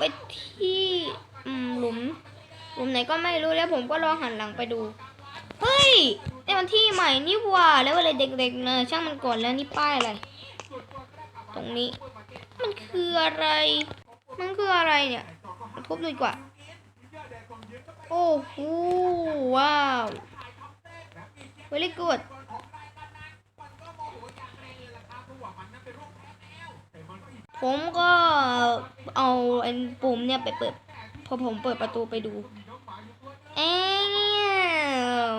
ไปที่หลุม หลุมไหนก็ไม่รู้แล้วผมก็ลองหันหลังไปดู เฮ้ยนี่มันที่ใหม่นี่ว่าแล้วอะไรเด็กๆเนอะช่างมันก่อนแล้วนี่ป้ายอะไร ตรงนี้ มันคืออะไร มันคืออะไรเนี่ยทุบดูดีกว่า โอ้โหว้าว very good ผมก็เอาไอ้ปุ่มเนี่ยไปเปิด พอผมเปิดประตูไปดู เอ้ว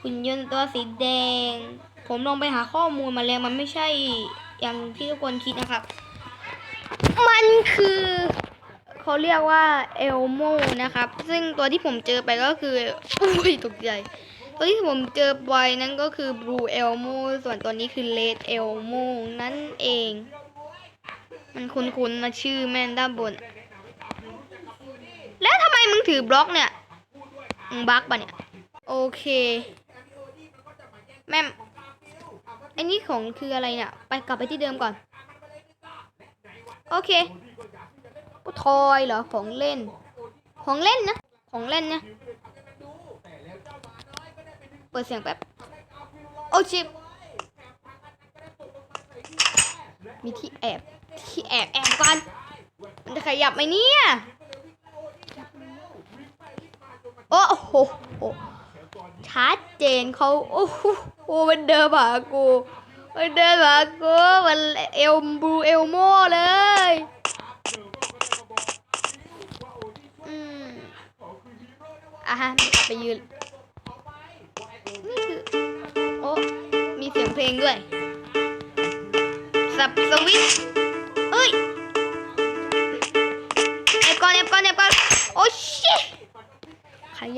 หุ่นยนต์ตัวสีแดง ผมลองไปหาข้อมูลมาแล้วมันไม่ใช่อย่างที่ทุกคนคิดนะครับ มันคือเขาเรียกว่าเอลโมนะครับ ซึ่งตัวที่ผมเจอไปก็คืออุ้ยตกใจตัวที่ผมเจอบ่อยนั้นก็คือบลูเอลโมส่วนตัวนี้คือเลดเอลโมนั่นเอง มันคุ้นๆนะชื่อแม่นด้านบน แล้วทำไมมึงถือบล็อกเนี่ย มึงบักปะเนี่ย โอเค แม่มไอ้นี่ของคืออะไรเนี่ย ไปกลับไปที่เดิมก่อน โอเคทอยเหรอ ของเล่น ของเล่นนะ ของเล่นนะ เปิดเสียงแป๊บ โอ้ชิบมีที่แอบ ที่แอบแอบก่อน มันจะขยับไหมเนี่ยโอ้โหชัดเจนเขาโอ้โหโอ้มันเดินมาหากู มันเดินมาหากูมันเอลบูเอลโมเลยอืมอะฮะมันกลับไปยืนนี่คือโอ้มีเสียงเพลงด้วย สับสวิต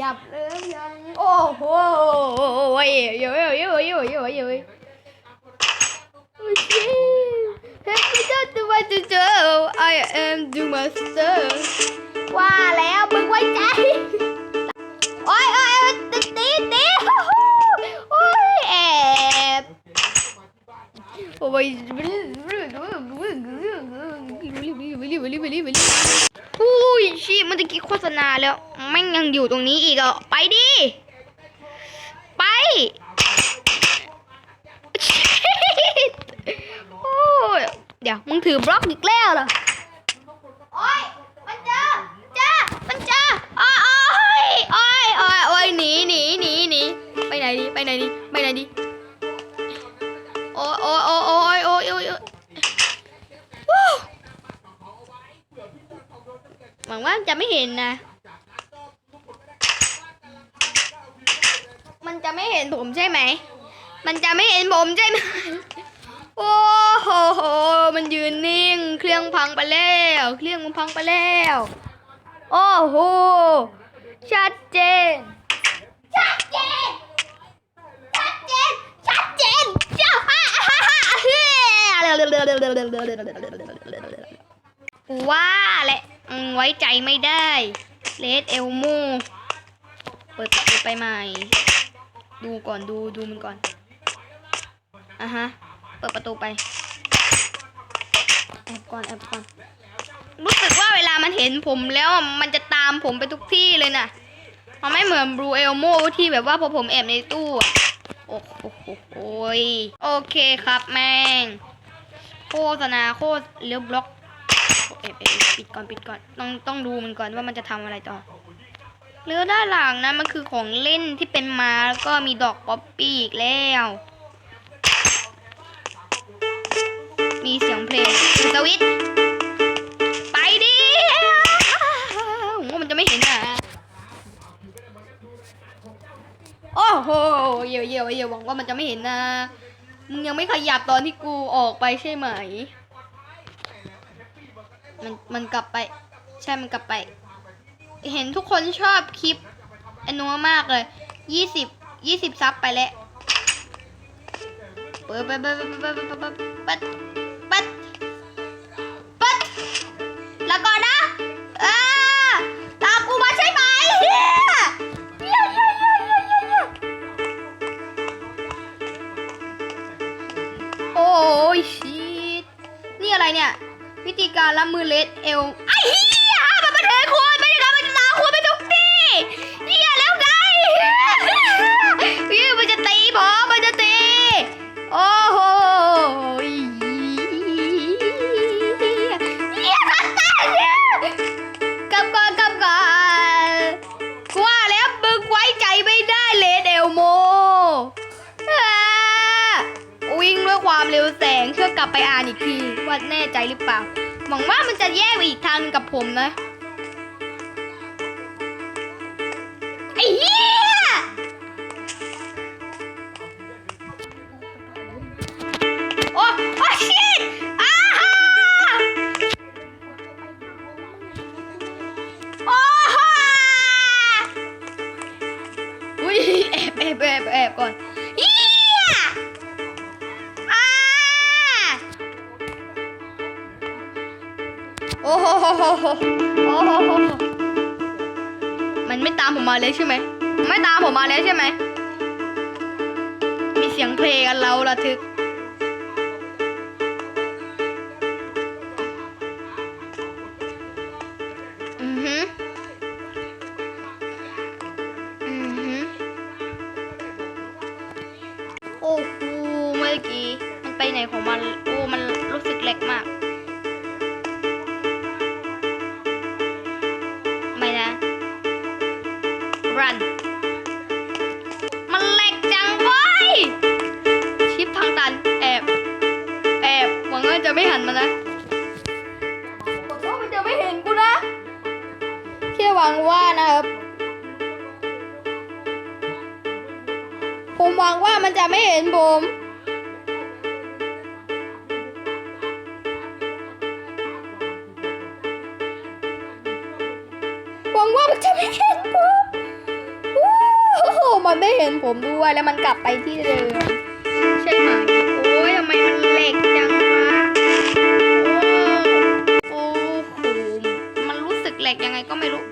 ยับเริ่มยัง โอ้โหยโยโยโยโยโยโยโอเค Help me tell the way to go I am the master ว่าแล้วมึงไว้ใจ โอ้ยโอ้ยตีตีตีโอ้ยแอบโอ้ย เมื่อกี้โฆษณาแล้วแม่งยังอยู่ตรงนี้อีกอะไปดิ ไปโอ้ยเดี๋ยวมึงถือบล็อกอีกแล้วเหรอโอ้ยมันเจอเจอมันเจอโอ้ยโอ้ยโอ้ยโอ้ยหนีหนีหนีหนีไปไหนดีไปไหนดีไปไหนดี ไม่เห็นนะ มันจะไม่เห็นผมใช่ไหม มันจะไม่เห็นผมใช่ไหม โอ้โหมันยืนนิ่ง เครื่องพังไปแล้ว เครื่องมันพังไปแล้ว โอ้โห ชัดเจน ชัดเจน ชัดเจน ชัดเจนจ้าฮ่าฮ่าฮ่าเฮ้ว่าแหละอืม ไว้ใจไม่ได้เลดเอลโมเปิดประตูไปใหม่ ดูก่อนดูดูมันก่อนอะฮะ เปิดประตูไปแอบก่อนแอบก่อนรู้สึกว่าเวลามันเห็นผมแล้วมันจะตามผมไปทุกที่เลยนะมันไม่เหมือนบลูเอลโมที่แบบว่าพอผมแอบในตู้อะโอ้โหโอ้ยโอเคครับแม่ง โฆษณาโคตรเลี้ยวบล็อก เอบเอบปิดก่อนปิดก่อนต้องต้องดูมันก่อนว่ามันจะทำอะไรต่อเรือด้านหลังนะมันคือของเล่นที่เป็นมาแล้วก็มีดอกป๊อปปี้อีกแล้ว มีเสียงเพลงสวิตไปดิผมว่ามันจะไม่เห็นอะโอ้โหเยี่ยวเยี่ยวเยี่ยวหวังว่ามันจะไม่เห็นนะมึงยังไม่ขยับตอนที่กูออกไปใช่ไหม มันมันกลับไป ใช่มันกลับไป เห็นทุกคนชอบคลิปอนัวมากเลยยี่สิบยี่สิบซับไปแล้วเปิดปิดปิดปิดปิดปิดปิดปิดปิดปิดแล้วก่อน เร็วแสงเพื่อกลับไปอ่านอีกทีว่าแน่ใจหรือเปล่าหวังว่ามันจะแยกไปอีกทางนึงกับผมนะไอ้เหี้ยโอ้โอ้ชิตอ้าฮาโอ้ฮาอุ้ยแอบแอบแอบแอบก่อน มันไม่ตามผมมาเลยใช่ไหม ไม่ตามผมมาแล้วใช่ไหม มีเสียงเพลงกันเราระทึก อือฮึอือฮึโอ้โหเมื่อกี้ มันไปไหนของมัน รัน มันเล็กจังเว้ยชิปทางตัน แอบ แอบ หวังว่าจะไม่หันมานะหวังว่ามันจะไม่เห็นกูนะ แค่หวังว่านะครับ ผมหวังว่ามันจะไม่เห็นผม คนไม่เห็นผมด้วยแล้วมันกลับไปที่เดิมใช่ไหมโอ้ยทำไมมันเหล็กจังวะโอ้โอ้โหมันรู้สึกเหล็กยังไงก็ไม่รู้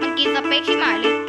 มันกินสเปคชิบหายเลย